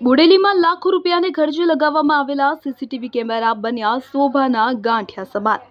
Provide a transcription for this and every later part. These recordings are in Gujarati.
બોડેલીમાં લાખો રૂપિયાને ખર્ચે લગાવવામાં આવેલા સીસીટીવી કેમેરા બન્યા શોભાના ગાંઠિયા સમાન.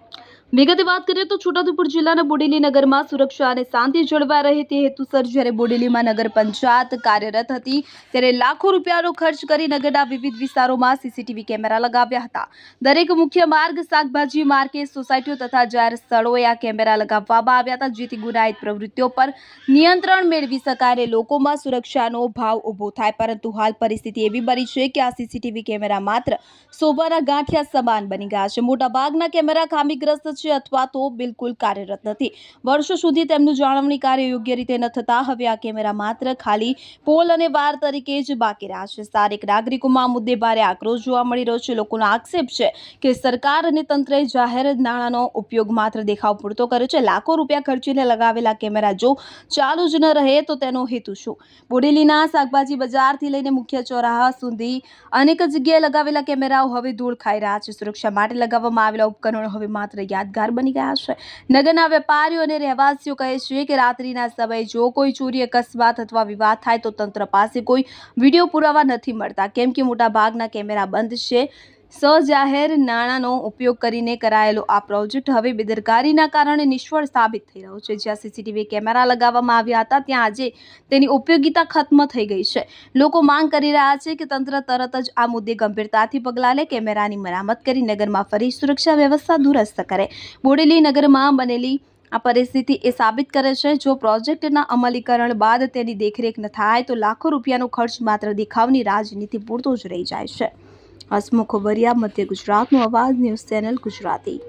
વિગતે વાત કરીએ તો છોટાઉદેપુર જિલ્લાના બોડેલી નગરમાં સુરક્ષા અને શાંતિ જળવાઈ રહે તે હેતુસર જ્યારે બોડેલીમાં નગર પંચાયત કાર્યરત હતી, ત્યારે લાખો રૂપિયાનો ખર્ચ કરી નગરના વિવિધ વિસ્તારોમાં સીસીટીવી કેમેરા લગાવ્યા હતા. દરેક મુખ્ય માર્ગ, શાકભાજી, માર્કેટ, સોસાયટીઓ તથા જાહેર સ્થળોએ આ કેમેરા લગાવવામાં આવ્યા હતા, જેથી ગુનાહિત પ્રવૃત્તિઓ પર નિયંત્રણ મેળવી શકાય અને લોકોમાં સુરક્ષાનો ભાવ ઊભો થાય. પરંતુ હાલ પરિસ્થિતિ એવી બની છે કે આ સીસીટીવી કેમેરા માત્ર શોભાના ગાંઠિયા સમાન બની ગયા છે. મોટાભાગના કેમેરા ખામીગ્રસ્ત છે અથવા તો બિલકુલ કાર્યરત નથી. વર્ષો સુધી તેમનું જાળવણી કાર્ય યોગ્ય રીતે ન થતા, હવે આ કેમેરા માત્ર ખાલી પોલ અને વાર તરીકે જ બાકી રહ્યા છે. સ્થાનિક નાગરિકોમાં આ મુદ્દે ભારે આક્રોશ જોવા મળી રહ્યો છે. લોકોનો આક્ષેપ છે કે સરકાર અને તંત્રએ જાહેર નાણાંનો ઉપયોગ માત્ર દેખાવ પૂરતો કર્યો છે. લાખો રૂપિયા ખર્ચીને લગાવેલા કેમેરા જો ચાલુ જ ન રહે, તો તેનો હેતુ શું? બોડેલીના શાકભાજી બજારથી લઈને મુખ્ય ચોરાહા સુધી અનેક જગ્યાએ લગાવેલા કેમેરાઓ હવે ધૂળ ખાઈ રહ્યા છે. સુરક્ષા માટે લગાવવામાં આવેલા ઉપકરણો હવે માત્ર યાદગાર બની ગયા છે. નગરના વેપારીઓ અને રહેવાસીઓ કહે છે કે રાત્રિના સમયે જો કોઈ ચોરી અકસ્માત અથવા વિવાદ થાય તો તંત્ર પાસે કોઈ વીડિયો પુરાવા નથી મળતા. કેમ કે મોટાભાગના કેમેરા બંધ છે. સજાહેર નાણાંનો ઉપયોગ કરીને કરાયેલો આ પ્રોજેક્ટ હવે બેદરકારીના કારણે નિષ્ફળ સાબિત થઈ રહ્યો છે. જ્યાં સીસીટીવી કેમેરા લગાવવામાં આવ્યા હતા, ત્યાં આજે તેની ઉપયોગિતા ખત્મ થઈ ગઈ છે. લોકો માંગ કરી રહ્યા છે કે તંત્ર તરત જ આ મુદ્દે ગંભીરતાથી પગલાં લે, કેમેરાની મરામત કરી નગરમાં ફરી સુરક્ષા વ્યવસ્થા દુરસ્ત કરે. બોડેલી નગરમાં બનેલી આ પરિસ્થિતિ એ સાબિત કરે છે. જો પ્રોજેક્ટના અમલીકરણ બાદ તેની દેખરેખ ન થાય, તો લાખો રૂપિયાનો ખર્ચ માત્ર દેખાવની રાજનીતિ પૂરતો જ રહી જાય છે. હસમુખ વરિયા મધ્ય ગુજરાતનો અવાજ ન્યૂઝ ચેનલ ગુજરાતી.